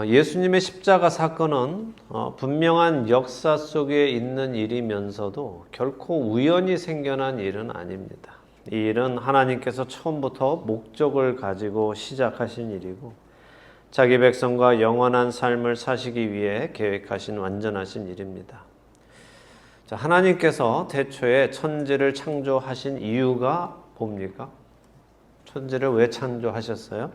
어, 예수님의 십자가 사건은 어, 분명한 역사 속에 있는 일이면서도 결코 우연히 생겨난 일은 아닙니다. 이 일은 하나님께서 처음부터 목적을 가지고 시작하신 일이고 자기 백성과 영원한 삶을 사시기 위해 계획하신 완전하신 일입니다. 자, 하나님께서 대초에 천지를 창조하신 이유가 뭡니까? 천지를 왜 창조하셨어요?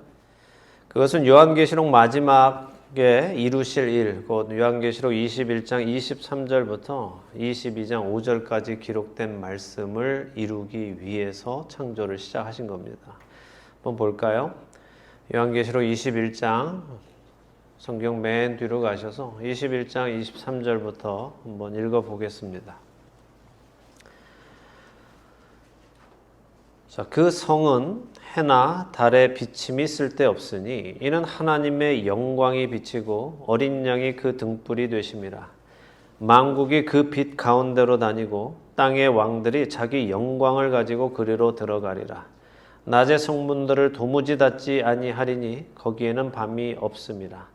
그것은 요한계시록 마지막 에 이루실 일, 곧 요한계시록 21장 23절부터 22장 5절까지 기록된 말씀을 이루기 위해서 창조를 시작하신 겁니다. 한번 볼까요? 요한계시록 21장 성경 맨 뒤로 가셔서 21장 23절부터 한번 읽어 보겠습니다. 자, 그 성은 해나 달의 비침이 쓸데없으니 이는 하나님의 영광이 비치고 어린 양이 그 등불이 되심이라. 만국이 그 빛 가운데로 다니고 땅의 왕들이 자기 영광을 가지고 그리로 들어가리라. 낮의 성문들을 도무지 닫지 아니하리니 거기에는 밤이 없음이라.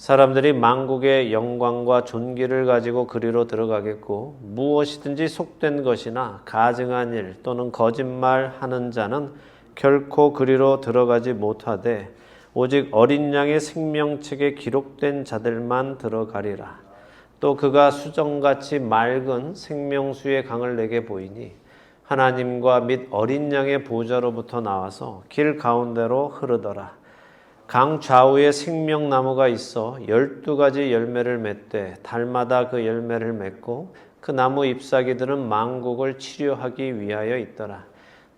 사람들이 만국의 영광과 존귀를 가지고 그리로 들어가겠고 무엇이든지 속된 것이나 가증한 일 또는 거짓말 하는 자는 결코 그리로 들어가지 못하되 오직 어린 양의 생명책에 기록된 자들만 들어가리라. 또 그가 수정같이 맑은 생명수의 강을 내게 보이니 하나님과 및 어린 양의 보좌로부터 나와서 길 가운데로 흐르더라. 강 좌우에 생명나무가 있어 열두 가지 열매를 맺되 달마다 그 열매를 맺고 그 나무 잎사귀들은 만국을 치료하기 위하여 있더라.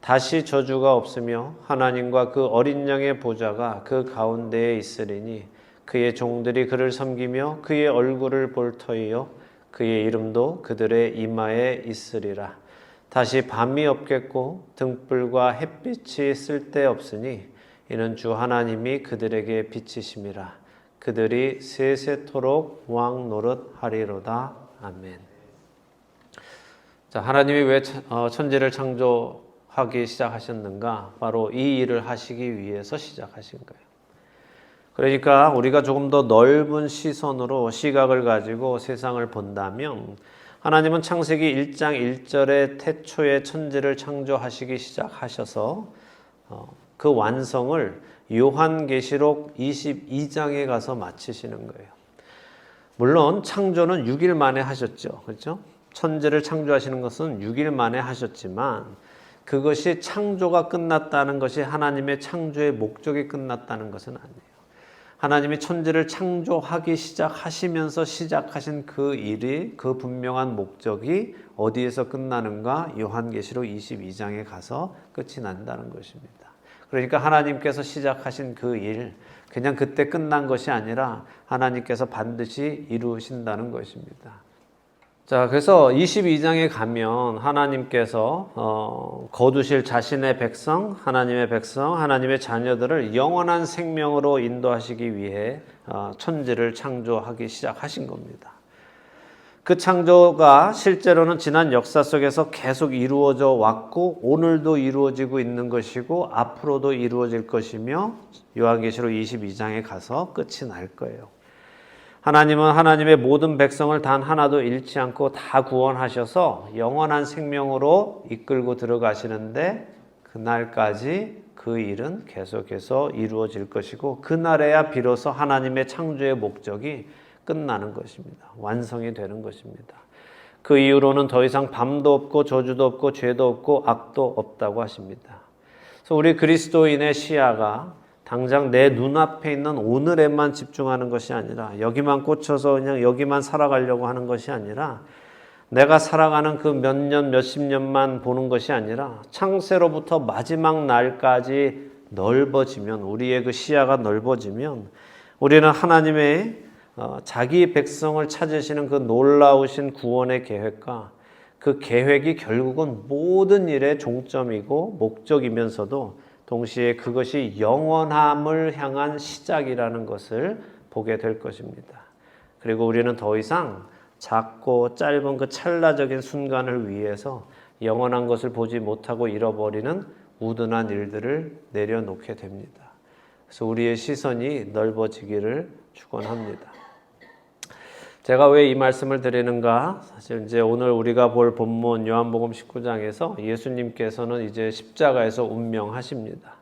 다시 저주가 없으며 하나님과 그 어린 양의 보좌가 그 가운데에 있으리니 그의 종들이 그를 섬기며 그의 얼굴을 볼 터이요 그의 이름도 그들의 이마에 있으리라. 다시 밤이 없겠고 등불과 햇빛이 쓸데 없으니 이는 주 하나님이 그들에게 비치심이라 그들이 세세토록 왕 노릇 하리로다 아멘. 자 하나님이 왜 어, 천지를 창조하기 시작하셨는가? 바로 이 일을 하시기 위해서 시작하신 거예요. 그러니까 우리가 조금 더 넓은 시선으로 시각을 가지고 세상을 본다면 하나님은 창세기 1장 1절에 태초에 천지를 창조하시기 시작하셔서 어, 그 완성을 요한계시록 22장에 가서 마치시는 거예요. 물론 창조는 6일 만에 하셨죠. 그렇죠? 천지를 창조하시는 것은 6일 만에 하셨지만 그것이 창조가 끝났다는 것이 하나님의 창조의 목적이 끝났다는 것은 아니에요. 하나님이 천지를 창조하기 시작하시면서 시작하신 그 일이 그 분명한 목적이 어디에서 끝나는가? 요한계시록 22장에 가서 끝이 난다는 것입니다. 그러니까 하나님께서 시작하신 그 일, 그냥 그때 끝난 것이 아니라 하나님께서 반드시 이루신다는 것입니다. 자, 그래서 22장에 가면 하나님께서 어, 거두실 자신의 백성, 하나님의 백성, 하나님의 자녀들을 영원한 생명으로 인도하시기 위해 어, 천지를 창조하기 시작하신 겁니다. 그 창조가 실제로는 지난 역사 속에서 계속 이루어져 왔고 오늘도 이루어지고 있는 것이고 앞으로도 이루어질 것이며 요한계시록 22장에 가서 끝이 날 거예요. 하나님은 하나님의 모든 백성을 단 하나도 잃지 않고 다 구원하셔서 영원한 생명으로 이끌고 들어가시는데 그날까지 그 일은 계속해서 이루어질 것이고 그날에야 비로소 하나님의 창조의 목적이 끝나는 것입니다. 완성이 되는 것입니다. 그 이후로는 더 이상 밤도 없고 저주도 없고 죄도 없고 악도 없다고 하십니다. 그래서 우리 그리스도인의 시야가 당장 내 눈앞에 있는 오늘에만 집중하는 것이 아니라 여기만 꽂혀서 그냥 여기만 살아가려고 하는 것이 아니라 내가 살아가는 그 몇 년, 몇십 년만 보는 것이 아니라 창세로부터 마지막 날까지 넓어지면 우리의 그 시야가 넓어지면 우리는 하나님의 어, 자기 백성을 찾으시는 그 놀라우신 구원의 계획과 그 계획이 결국은 모든 일의 종점이고 목적이면서도 동시에 그것이 영원함을 향한 시작이라는 것을 보게 될 것입니다. 그리고 우리는 더 이상 작고 짧은 그 찰나적인 순간을 위해서 영원한 것을 보지 못하고 잃어버리는 우둔한 일들을 내려놓게 됩니다. 그래서 우리의 시선이 넓어지기를 축원합니다. 제가 왜 이 말씀을 드리는가? 사실 이제 오늘 우리가 볼 본문 요한복음 19장에서 예수님께서는 이제 십자가에서 운명하십니다.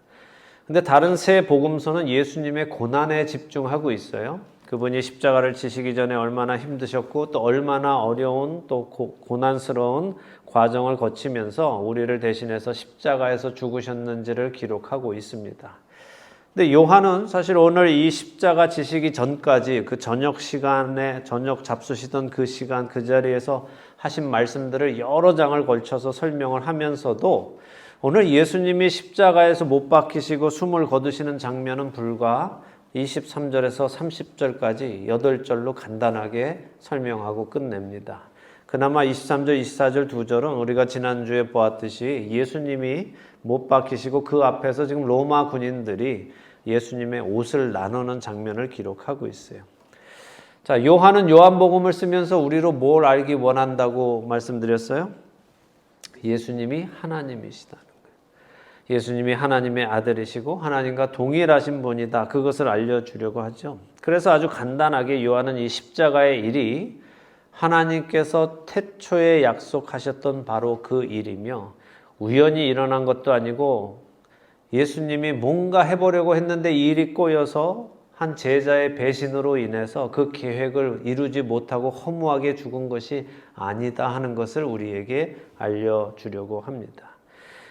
근데 다른 세 복음서는 예수님의 고난에 집중하고 있어요. 그분이 십자가를 지시기 전에 얼마나 힘드셨고 또 얼마나 어려운 또 고, 고난스러운 과정을 거치면서 우리를 대신해서 십자가에서 죽으셨는지를 기록하고 있습니다. 근데 요한은 사실 오늘 이 십자가 지시기 전까지 그 저녁 시간에 저녁 잡수시던 그 시간 그 자리에서 하신 말씀들을 여러 장을 걸쳐서 설명을 하면서도 오늘 예수님이 십자가에서 못 박히시고 숨을 거두시는 장면은 불과 23절에서 30절까지 8절로 간단하게 설명하고 끝냅니다. 그나마 23절, 24절 두 절은 우리가 지난주에 보았듯이 예수님이 못 박히시고 그 앞에서 지금 로마 군인들이 예수님의 옷을 나누는 장면을 기록하고 있어요. 자, 요한은 요한복음을 쓰면서 우리로 뭘 알기 원한다고 말씀드렸어요? 예수님이 하나님이시다는 거예요. 예수님이 하나님의 아들이시고 하나님과 동일하신 분이다. 그것을 알려주려고 하죠. 그래서 아주 간단하게 요한은 이 십자가의 일이 하나님께서 태초에 약속하셨던 바로 그 일이며 우연히 일어난 것도 아니고 예수님이 뭔가 해보려고 했는데 이 일이 꼬여서 한 제자의 배신으로 인해서 그 계획을 이루지 못하고 허무하게 죽은 것이 아니다 하는 것을 우리에게 알려주려고 합니다.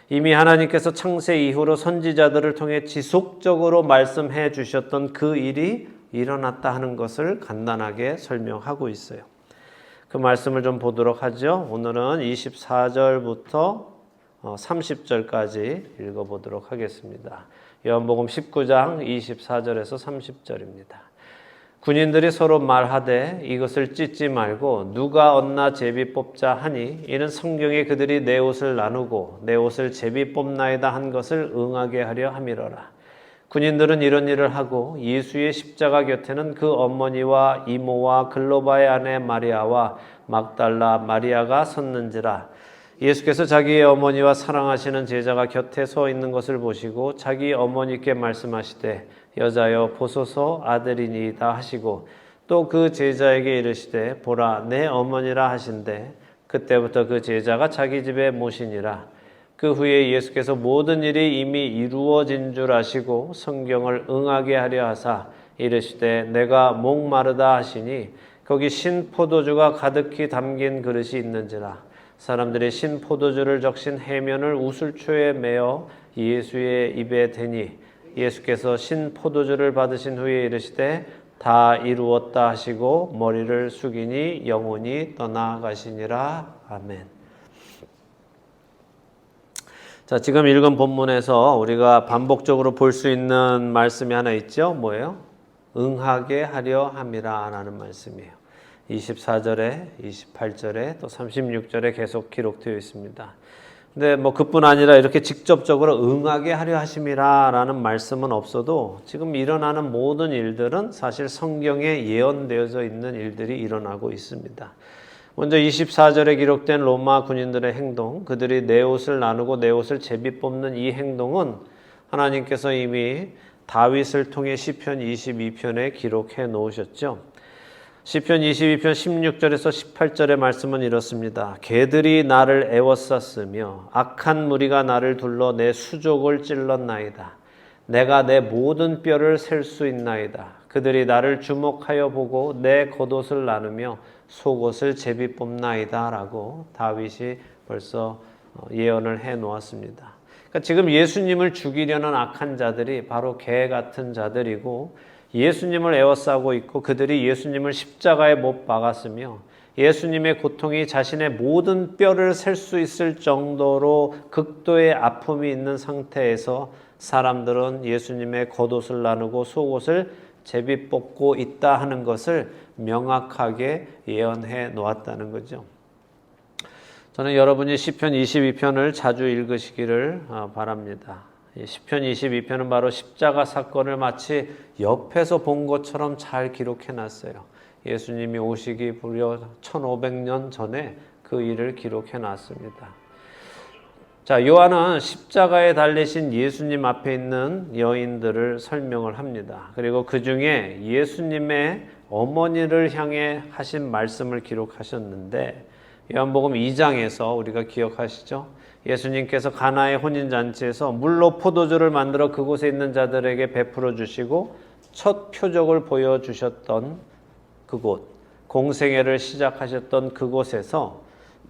이미 하나님께서 창세 이후로 선지자들을 통해 지속적으로 말씀해 주셨던 그 일이 일어났다 하는 것을 간단하게 설명하고 있어요. 그 말씀을 좀 보도록 하죠. 오늘은 24절부터 30절까지 어, 읽어보도록 하겠습니다. 요한복음 19장 24절에서 30절입니다. 군인들이 서로 말하되 이것을 찢지 말고 누가 얻나 제비 뽑자 하니 이는 성경에 그들이 내 옷을 나누고 내 옷을 제비 뽑나이다 한 것을 응하게 하려 함이로라. 군인들은 이런 일을 하고 예수의 십자가 곁에는 그 어머니와 이모와 글로바의 아내 마리아와 막달라 마리아가 섰는지라 예수께서 자기의 어머니와 사랑하시는 제자가 곁에 서 있는 것을 보시고 자기 어머니께 말씀하시되 여자여 보소서 아들이니이다 하시고 또 그 제자에게 이르시되 보라 내 어머니라 하신대. 그때부터 그 제자가 자기 집에 모시니라. 그 후에 예수께서 모든 일이 이미 이루어진 줄 아시고 성경을 응하게 하려 하사 이르시되 내가 목마르다 하시니 거기 신 포도주가 가득히 담긴 그릇이 있는지라 사람들이 신 포도주를 적신 해면을 우슬초에 매어 예수의 입에 대니 예수께서 신 포도주를 받으신 후에 이르시되 다 이루었다 하시고 머리를 숙이니 영혼이 떠나가시니라 아멘. 자, 지금 읽은 본문에서 우리가 반복적으로 볼 수 있는 말씀이 하나 있죠. 뭐예요? 응하게 하려 함이라 라는 말씀이에요. 24절에, 28절에 또 36절에 계속 기록되어 있습니다. 근데 뭐 그뿐 아니라 이렇게 직접적으로 응하게 하려 하심이라라는 말씀은 없어도 지금 일어나는 모든 일들은 사실 성경에 예언되어져 있는 일들이 일어나고 있습니다. 먼저 24절에 기록된 로마 군인들의 행동, 그들이 내 옷을 나누고 내 옷을 제비 뽑는 이 행동은 하나님께서 이미 다윗을 통해 시편 22편에 기록해 놓으셨죠. 시편 22편 16절에서 18절의 말씀은 이렇습니다. 개들이 나를 애워쌌으며 악한 무리가 나를 둘러 내 수족을 찔렀나이다. 내가 내 모든 뼈를 셀 수 있나이다. 그들이 나를 주목하여 보고 내 겉옷을 나누며 속옷을 제비 뽑나이다라고 다윗이 벌써 어, 예언을 해 놓았습니다. 그러니까 지금 예수님을 죽이려는 악한 자들이 바로 개 같은 자들이고 예수님을 에워싸고 있고 그들이 예수님을 십자가에 못 박았으며 예수님의 고통이 자신의 모든 뼈를 셀 수 있을 정도로 극도의 아픔이 있는 상태에서 사람들은 예수님의 겉옷을 나누고 속옷을 제비 뽑고 있다 하는 것을 명확하게 예언해 놓았다는 거죠. 저는 여러분이 시편 22편을 자주 읽으시기를 어, 바랍니다. 시편 22편은 바로 십자가 사건을 마치 옆에서 본 것처럼 잘 기록해 놨어요. 예수님이 오시기 무려 1500년 전에 그 일을 기록해 놨습니다. 자, 요한은 십자가에 달리신 예수님 앞에 있는 여인들을 설명을 합니다. 그리고 그 중에 예수님의 어머니를 향해 하신 말씀을 기록하셨는데 요한복음 2장에서 우리가 기억하시죠? 예수님께서 가나의 혼인 잔치에서 물로 포도주를 만들어 그곳에 있는 자들에게 베풀어 주시고 첫 표적을 보여 주셨던 그곳 공생애를 시작하셨던 그곳에서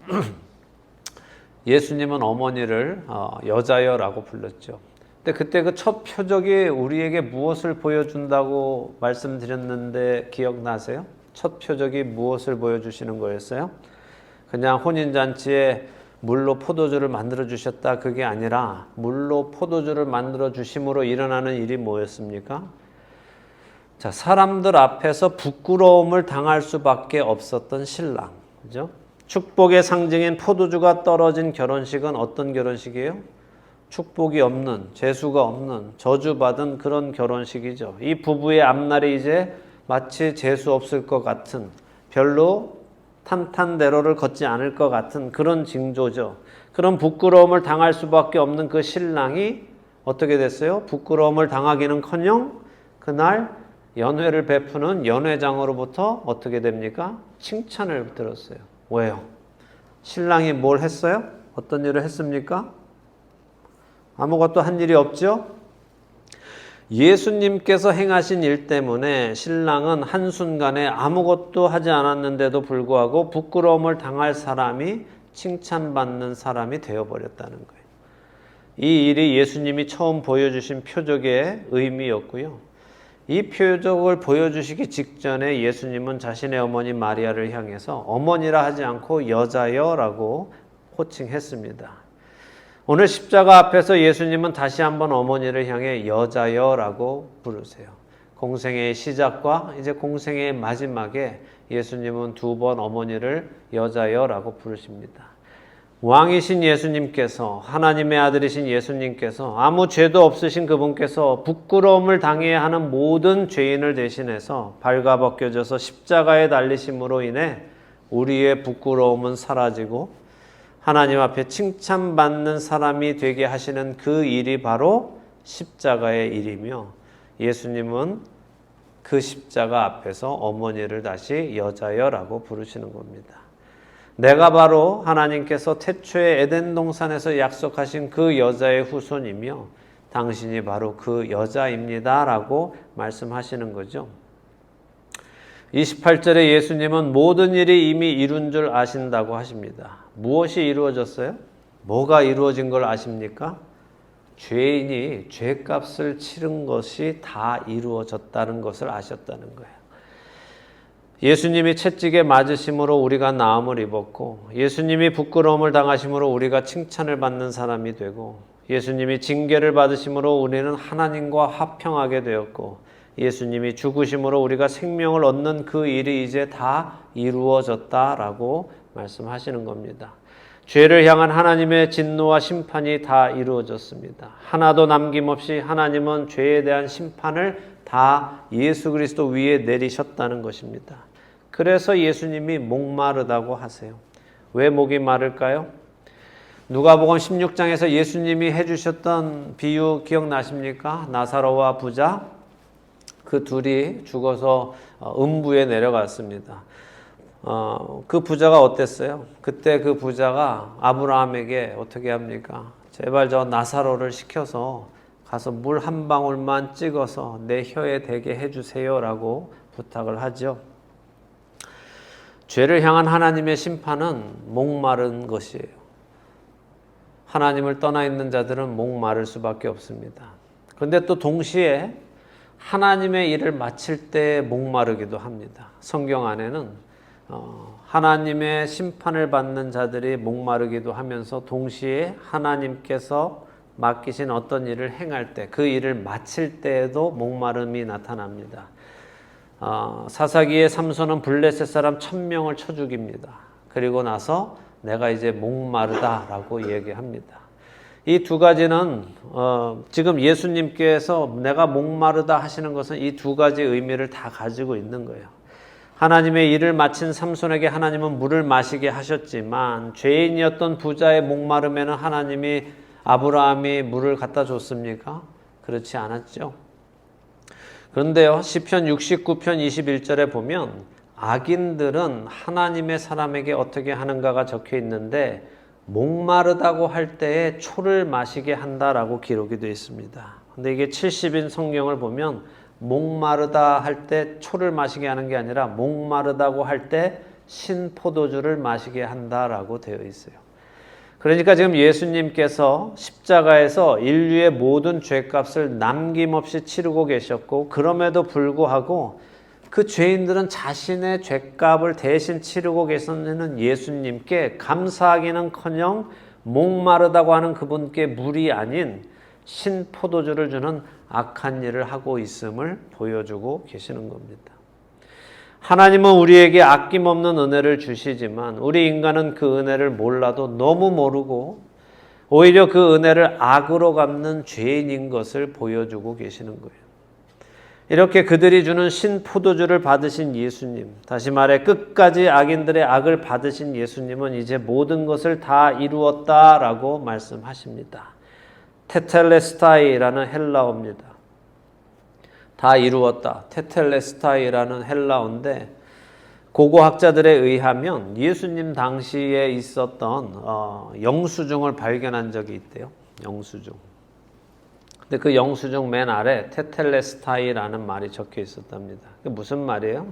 예수님은 어머니를 어, 여자여라고 불렀죠. 근데 그때 그 첫 표적이 우리에게 무엇을 보여준다고 말씀드렸는데 기억나세요? 첫 표적이 무엇을 보여주시는 거였어요? 그냥 혼인잔치에 물로 포도주를 만들어 주셨다 그게 아니라 물로 포도주를 만들어 주심으로 일어나는 일이 뭐였습니까? 자, 사람들 앞에서 부끄러움을 당할 수밖에 없었던 신랑. 그죠? 축복의 상징인 포도주가 떨어진 결혼식은 어떤 결혼식이에요? 축복이 없는, 재수가 없는, 저주받은 그런 결혼식이죠. 이 부부의 앞날이 이제 마치 재수 없을 것 같은, 별로 탄탄대로를 걷지 않을 것 같은 그런 징조죠. 그런 부끄러움을 당할 수밖에 없는 그 신랑이 어떻게 됐어요? 부끄러움을 당하기는 커녕 그날 연회를 베푸는 연회장으로부터 어떻게 됩니까? 칭찬을 들었어요. 왜요? 신랑이 뭘 했어요? 어떤 일을 했습니까? 아무것도 한 일이 없죠? 예수님께서 행하신 일 때문에 신랑은 한순간에 아무것도 하지 않았는데도 불구하고 부끄러움을 당할 사람이 칭찬받는 사람이 되어버렸다는 거예요. 이 일이 예수님이 처음 보여주신 표적의 의미였고요. 이 표적을 보여주시기 직전에 예수님은 자신의 어머니 마리아를 향해서 어머니라 하지 않고 여자여라고 호칭했습니다. 오늘 십자가 앞에서 예수님은 다시 한번 어머니를 향해 여자여라고 부르세요. 공생의 시작과 이제 공생의 마지막에 예수님은 두 번 어머니를 여자여라고 부르십니다. 왕이신 예수님께서 하나님의 아들이신 예수님께서 아무 죄도 없으신 그분께서 부끄러움을 당해야 하는 모든 죄인을 대신해서 발가벗겨져서 십자가에 달리심으로 인해 우리의 부끄러움은 사라지고 하나님 앞에 칭찬받는 사람이 되게 하시는 그 일이 바로 십자가의 일이며 예수님은 그 십자가 앞에서 어머니를 다시 여자여라고 부르시는 겁니다. 내가 바로 하나님께서 태초에 에덴 동산에서 약속하신 그 여자의 후손이며 당신이 바로 그 여자입니다라고 말씀하시는 거죠. 28절에 예수님은 모든 일이 이미 이룬 줄 아신다고 하십니다. 무엇이 이루어졌어요? 뭐가 이루어진 걸 아십니까? 죄인이 죄값을 치른 것이 다 이루어졌다는 것을 아셨다는 거예요. 예수님이 채찍에 맞으심으로 우리가 나음을 입었고 예수님이 부끄러움을 당하심으로 우리가 칭찬을 받는 사람이 되고 예수님이 징계를 받으심으로 우리는 하나님과 화평하게 되었고 예수님이 죽으심으로 우리가 생명을 얻는 그 일이 이제 다 이루어졌다라고 말씀하시는 겁니다. 죄를 향한 하나님의 진노와 심판이 다 이루어졌습니다. 하나도 남김없이 하나님은 죄에 대한 심판을 다 예수 그리스도 위에 내리셨다는 것입니다. 그래서 예수님이 목마르다고 하세요. 왜 목이 마를까요? 누가복음 16장에서 예수님이 해주셨던 비유 기억나십니까? 나사로와 부자 그 둘이 죽어서 음부에 내려갔습니다. 어, 그 부자가 어땠어요? 그때 그 부자가 아브라함에게 어떻게 합니까? 제발 저 나사로를 시켜서 가서 물 한 방울만 찍어서 내 혀에 대게 해주세요라고 부탁을 하죠. 죄를 향한 하나님의 심판은 목마른 것이에요. 하나님을 떠나 있는 자들은 목마를 수밖에 없습니다. 그런데 또 동시에 하나님의 일을 마칠 때 목마르기도 합니다. 성경 안에는 어, 하나님의 심판을 받는 자들이 목마르기도 하면서 동시에 하나님께서 맡기신 어떤 일을 행할 때, 그 일을 마칠 때에도 목마름이 나타납니다. 어, 사사기의 삼손은 블레셋 사람 천명을 쳐 죽입니다. 그리고 나서 내가 이제 목마르다라고 얘기합니다. 이 두 가지는 어, 지금 예수님께서 내가 목마르다 하시는 것은 이 두 가지 의미를 다 가지고 있는 거예요. 하나님의 일을 마친 삼손에게 하나님은 물을 마시게 하셨지만 죄인이었던 부자의 목마름에는 하나님이 아브라함이 물을 갖다 줬습니까? 그렇지 않았죠. 그런데요. 시편 69편 21절에 보면 악인들은 하나님의 사람에게 어떻게 하는가가 적혀 있는데 목마르다고 할 때에 초를 마시게 한다라고 기록이 되어 있습니다. 근데 이게 70인 성경을 보면 목마르다 할 때 초를 마시게 하는 게 아니라 목마르다고 할 때 신포도주를 마시게 한다라고 되어 있어요. 그러니까 지금 예수님께서 십자가에서 인류의 모든 죄값을 남김없이 치르고 계셨고 그럼에도 불구하고 그 죄인들은 자신의 죄값을 대신 치르고 계시는 예수님께 감사하기는커녕 목마르다고 하는 그분께 물이 아닌 신포도주를 주는 악한 일을 하고 있음을 보여주고 계시는 겁니다. 하나님은 우리에게 아낌없는 은혜를 주시지만 우리 인간은 그 은혜를 몰라도 너무 모르고 오히려 그 은혜를 악으로 갚는 죄인인 것을 보여주고 계시는 거예요. 이렇게 그들이 주는 신포도주를 받으신 예수님, 다시 말해 끝까지 악인들의 악을 받으신 예수님은 이제 모든 것을 다 이루었다라고 말씀하십니다. 테텔레스타이라는 헬라어입니다. 다 이루었다. 테텔레스타이라는 헬라어인데 고고학자들에 의하면 예수님 당시에 있었던 어, 영수증을 발견한 적이 있대요. 영수증. 근데 그 영수증 맨 아래 테텔레스타이라는 말이 적혀 있었답니다. 무슨 말이에요?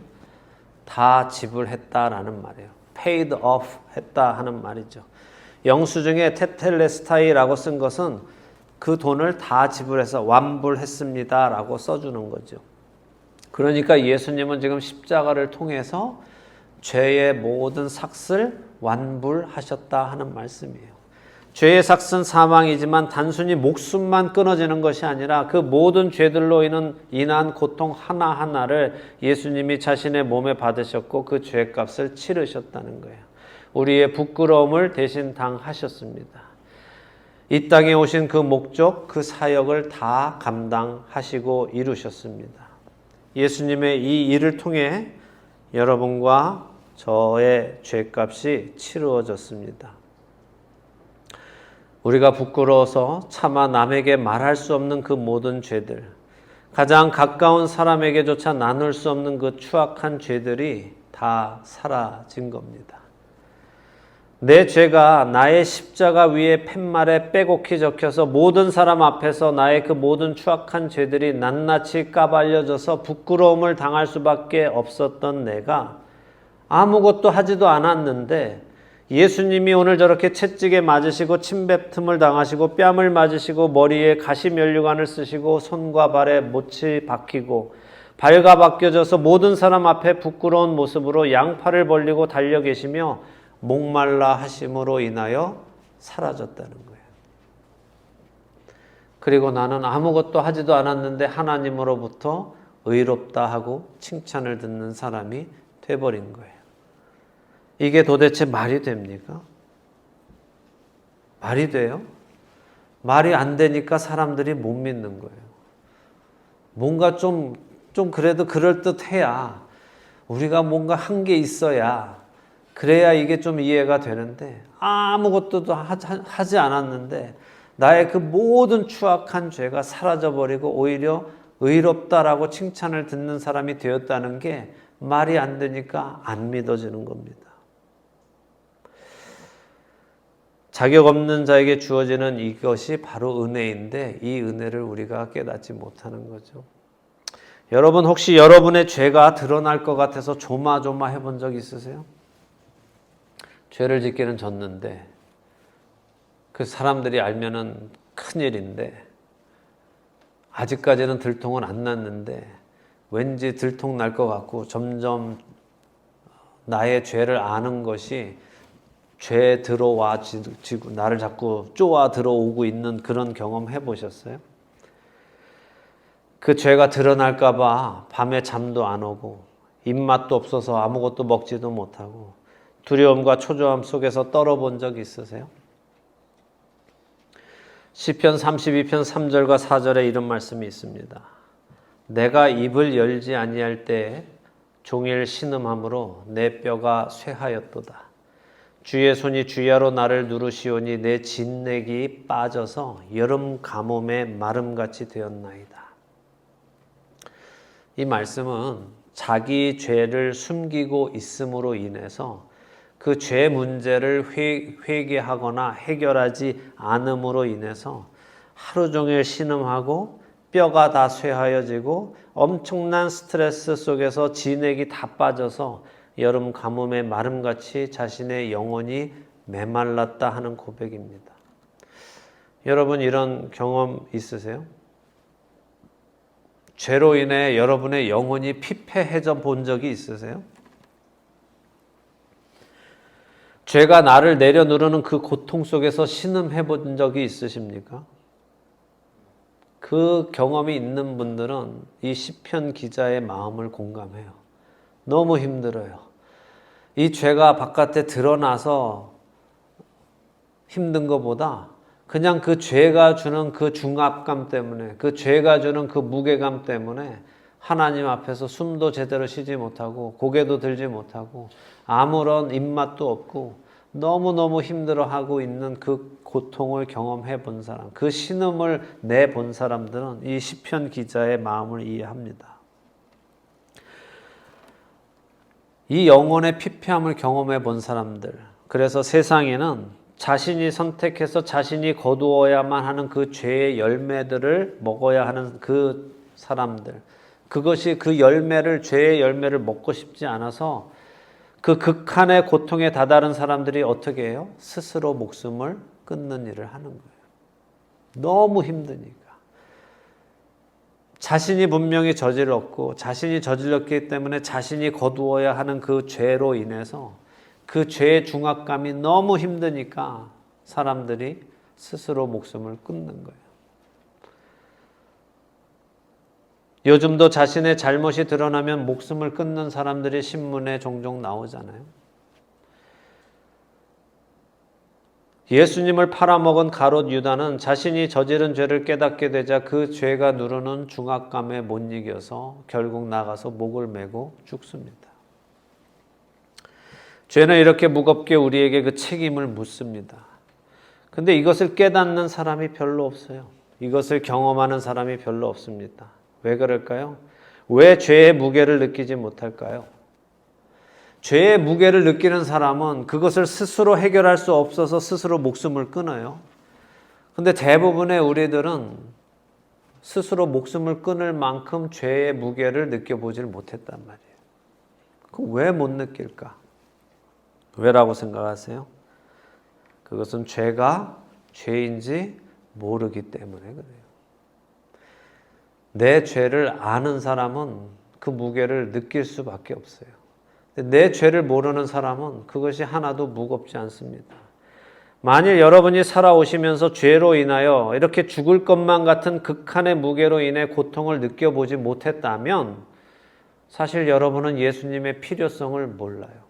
다 지불했다라는 말이에요. paid off 했다 하는 말이죠. 영수증에 테텔레스타이라고 쓴 것은 그 돈을 다 지불해서 완불했습니다라고 써주는 거죠. 그러니까 예수님은 지금 십자가를 통해서 죄의 모든 삭을 완불하셨다 하는 말씀이에요. 죄의 삭은 사망이지만 단순히 목숨만 끊어지는 것이 아니라 그 모든 죄들로 인한 고통 하나하나를 예수님이 자신의 몸에 받으셨고 그 죄값을 치르셨다는 거예요. 우리의 부끄러움을 대신 당하셨습니다. 이 땅에 오신 그 목적, 그 사역을 다 감당하시고 이루셨습니다. 예수님의 이 일을 통해 여러분과 저의 죄값이 치루어졌습니다. 우리가 부끄러워서 차마 남에게 말할 수 없는 그 모든 죄들, 가장 가까운 사람에게조차 나눌 수 없는 그 추악한 죄들이 다 사라진 겁니다. 내 죄가 나의 십자가 위에 팻말에 빼곡히 적혀서 모든 사람 앞에서 나의 그 모든 추악한 죄들이 낱낱이 까발려져서 부끄러움을 당할 수밖에 없었던 내가 아무것도 하지도 않았는데 예수님이 오늘 저렇게 채찍에 맞으시고 침뱉음을 당하시고 뺨을 맞으시고 머리에 가시 면류관을 쓰시고 손과 발에 못이 박히고 발가 벗겨져서 모든 사람 앞에 부끄러운 모습으로 양팔을 벌리고 달려 계시며 목말라 하심으로 인하여 사라졌다는 거예요. 그리고 나는 아무것도 하지도 않았는데 하나님으로부터 의롭다 하고 칭찬을 듣는 사람이 돼버린 거예요. 이게 도대체 말이 됩니까? 말이 돼요? 말이 안 되니까 사람들이 못 믿는 거예요. 뭔가 좀, 좀 그래도 그럴듯해야 우리가 뭔가 한 게 있어야 그래야 이게 좀 이해가 되는데 아무것도 하지 않았는데 나의 그 모든 추악한 죄가 사라져버리고 오히려 의롭다라고 칭찬을 듣는 사람이 되었다는 게 말이 안 되니까 안 믿어지는 겁니다. 자격 없는 자에게 주어지는 이것이 바로 은혜인데 이 은혜를 우리가 깨닫지 못하는 거죠. 여러분 혹시 여러분의 죄가 드러날 것 같아서 조마조마 해본 적 있으세요? 죄를 짓기는 졌는데 그 사람들이 알면은 큰일인데 아직까지는 들통은 안 났는데 왠지 들통 날 것 같고 점점 나의 죄를 아는 것이 죄 들어와 지고 나를 자꾸 쪼아 들어오고 있는 그런 경험 해 보셨어요? 그 죄가 드러날까봐 밤에 잠도 안 오고 입맛도 없어서 아무것도 먹지도 못하고 두려움과 초조함 속에서 떨어본 적 있으세요? 시편 32편 3절과 4절에 이런 말씀이 있습니다. 내가 입을 열지 아니할 때 종일 신음함으로 내 뼈가 쇠하였도다. 주의 손이 주야로 나를 누르시오니 내 진넥이 빠져서 여름 가뭄의 마름같이 되었나이다. 이 말씀은 자기 죄를 숨기고 있음으로 인해서 그 죄 문제를 회, 회개하거나 해결하지 않음으로 인해서 하루 종일 신음하고 뼈가 다 쇠하여지고 엄청난 스트레스 속에서 진액이 다 빠져서 여름 가뭄의 마름같이 자신의 영혼이 메말랐다 하는 고백입니다. 여러분 이런 경험 있으세요? 죄로 인해 여러분의 영혼이 피폐해져 본 적이 있으세요? 죄가 나를 내려누르는 그 고통 속에서 신음해 본 적이 있으십니까? 그 경험이 있는 분들은 이 시편 기자의 마음을 공감해요. 너무 힘들어요. 이 죄가 바깥에 드러나서 힘든 것보다 그냥 그 죄가 주는 그 중압감 때문에 그 죄가 주는 그 무게감 때문에 하나님 앞에서 숨도 제대로 쉬지 못하고 고개도 들지 못하고 아무런 입맛도 없고 너무너무 힘들어하고 있는 그 고통을 경험해 본 사람, 그 신음을 내 본 사람들은 이 시편 기자의 마음을 이해합니다. 이 영혼의 피폐함을 경험해 본 사람들, 그래서 세상에는 자신이 선택해서 자신이 거두어야만 하는 그 죄의 열매들을 먹어야 하는 그 사람들, 그것이 그 열매를, 죄의 열매를 먹고 싶지 않아서 그 극한의 고통에 다다른 사람들이 어떻게 해요? 스스로 목숨을 끊는 일을 하는 거예요. 너무 힘드니까. 자신이 분명히 저질렀고 자신이 저질렀기 때문에 자신이 거두어야 하는 그 죄로 인해서 그 죄의 중압감이 너무 힘드니까 사람들이 스스로 목숨을 끊는 거예요. 요즘도 자신의 잘못이 드러나면 목숨을 끊는 사람들이 신문에 종종 나오잖아요. 예수님을 팔아먹은 가롯 유다는 자신이 저지른 죄를 깨닫게 되자 그 죄가 누르는 중압감에 못 이겨서 결국 나가서 목을 메고 죽습니다. 죄는 이렇게 무겁게 우리에게 그 책임을 묻습니다. 근데 이것을 깨닫는 사람이 별로 없어요. 이것을 경험하는 사람이 별로 없습니다. 왜 그럴까요? 왜 죄의 무게를 느끼지 못할까요? 죄의 무게를 느끼는 사람은 그것을 스스로 해결할 수 없어서 스스로 목숨을 끊어요. 근데 대부분의 우리들은 스스로 목숨을 끊을 만큼 죄의 무게를 느껴보질 못했단 말이에요. 왜못 느낄까? 왜라고 생각하세요? 그것은 죄가 죄인지 모르기 때문에 그래요. 내 죄를 아는 사람은 그 무게를 느낄 수밖에 없어요. 내 죄를 모르는 사람은 그것이 하나도 무겁지 않습니다. 만일 여러분이 살아오시면서 죄로 인하여 이렇게 죽을 것만 같은 극한의 무게로 인해 고통을 느껴보지 못했다면 사실 여러분은 예수님의 필요성을 몰라요.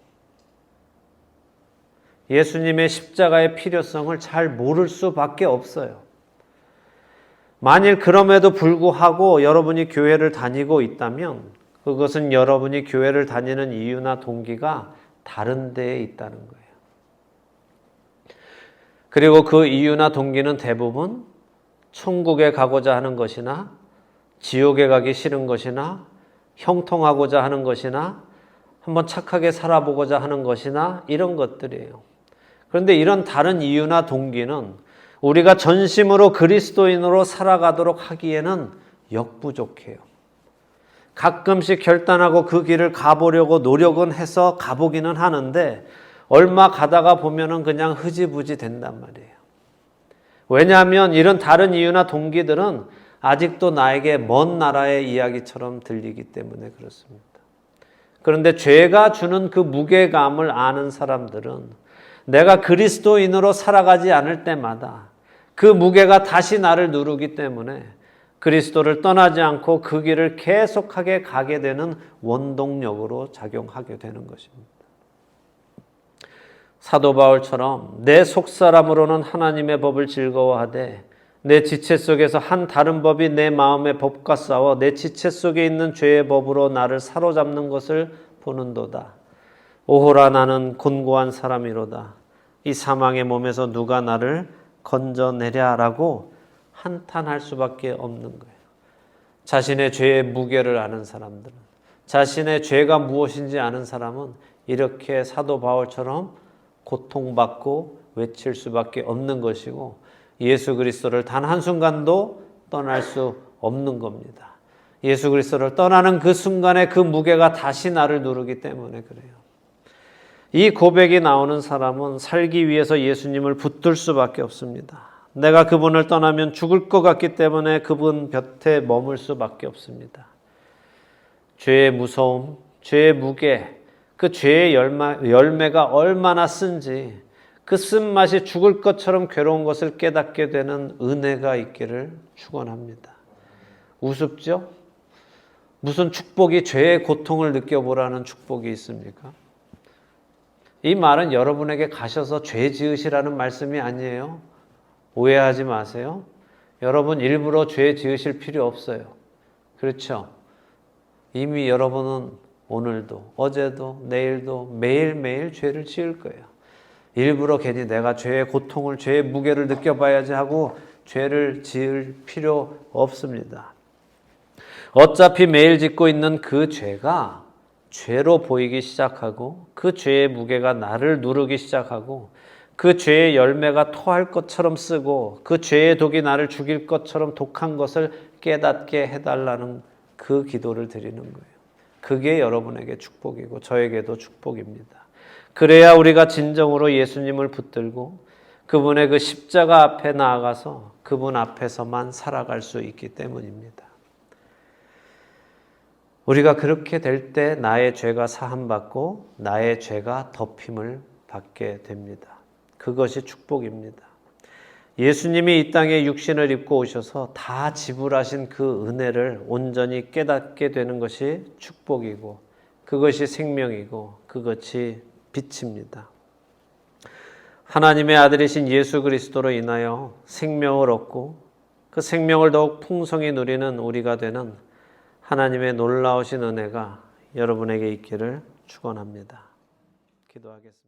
예수님의 십자가의 필요성을 잘 모를 수밖에 없어요. 만일 그럼에도 불구하고 여러분이 교회를 다니고 있다면 그것은 여러분이 교회를 다니는 이유나 동기가 다른 데에 있다는 거예요. 그리고 그 이유나 동기는 대부분 천국에 가고자 하는 것이나 지옥에 가기 싫은 것이나 형통하고자 하는 것이나 한번 착하게 살아보고자 하는 것이나 이런 것들이에요. 그런데 이런 다른 이유나 동기는 우리가 전심으로 그리스도인으로 살아가도록 하기에는 역부족해요. 가끔씩 결단하고 그 길을 가보려고 노력은 해서 가보기는 하는데 얼마 가다가 보면은 그냥 흐지부지 된단 말이에요. 왜냐하면 이런 다른 이유나 동기들은 아직도 나에게 먼 나라의 이야기처럼 들리기 때문에 그렇습니다. 그런데 죄가 주는 그 무게감을 아는 사람들은 내가 그리스도인으로 살아가지 않을 때마다 그 무게가 다시 나를 누르기 때문에 그리스도를 떠나지 않고 그 길을 계속하게 가게 되는 원동력으로 작용하게 되는 것입니다. 사도 바울처럼 내 속사람으로는 하나님의 법을 즐거워하되 내 지체 속에서 한 다른 법이 내 마음의 법과 싸워 내 지체 속에 있는 죄의 법으로 나를 사로잡는 것을 보는도다. 오호라 나는 곤고한 사람이로다. 이 사망의 몸에서 누가 나를 건져내랴라고 한탄할 수밖에 없는 거예요. 자신의 죄의 무게를 아는 사람들은 자신의 죄가 무엇인지 아는 사람은 이렇게 사도 바울처럼 고통받고 외칠 수밖에 없는 것이고 예수 그리스도를 단 한순간도 떠날 수 없는 겁니다. 예수 그리스도를 떠나는 그 순간에 그 무게가 다시 나를 누르기 때문에 그래요. 이 고백이 나오는 사람은 살기 위해서 예수님을 붙들 수밖에 없습니다. 내가 그분을 떠나면 죽을 것 같기 때문에 그분 곁에 머물 수밖에 없습니다. 죄의 무서움, 죄의 무게, 그 죄의 열마, 열매가 얼마나 쓴지 그 쓴맛이 죽을 것처럼 괴로운 것을 깨닫게 되는 은혜가 있기를 축원합니다. 우습죠? 무슨 축복이 죄의 고통을 느껴보라는 축복이 있습니까? 이 말은 여러분에게 가셔서 죄 지으시라는 말씀이 아니에요. 오해하지 마세요. 여러분 일부러 죄 지으실 필요 없어요. 그렇죠? 이미 여러분은 오늘도, 어제도, 내일도 매일매일 죄를 지을 거예요. 일부러 괜히 내가 죄의 고통을, 죄의 무게를 느껴봐야지 하고 죄를 지을 필요 없습니다. 어차피 매일 짓고 있는 그 죄가 죄로 보이기 시작하고 그 죄의 무게가 나를 누르기 시작하고 그 죄의 열매가 토할 것처럼 쓰고 그 죄의 독이 나를 죽일 것처럼 독한 것을 깨닫게 해달라는 그 기도를 드리는 거예요. 그게 여러분에게 축복이고 저에게도 축복입니다. 그래야 우리가 진정으로 예수님을 붙들고 그분의 그 십자가 앞에 나아가서 그분 앞에서만 살아갈 수 있기 때문입니다. 우리가 그렇게 될 때 나의 죄가 사함받고 나의 죄가 덮임을 받게 됩니다. 그것이 축복입니다. 예수님이 이 땅에 육신을 입고 오셔서 다 지불하신 그 은혜를 온전히 깨닫게 되는 것이 축복이고 그것이 생명이고 그것이 빛입니다. 하나님의 아들이신 예수 그리스도로 인하여 생명을 얻고 그 생명을 더욱 풍성히 누리는 우리가 되는 하나님의 놀라우신 은혜가 여러분에게 있기를 축원합니다. 기도하겠습니다.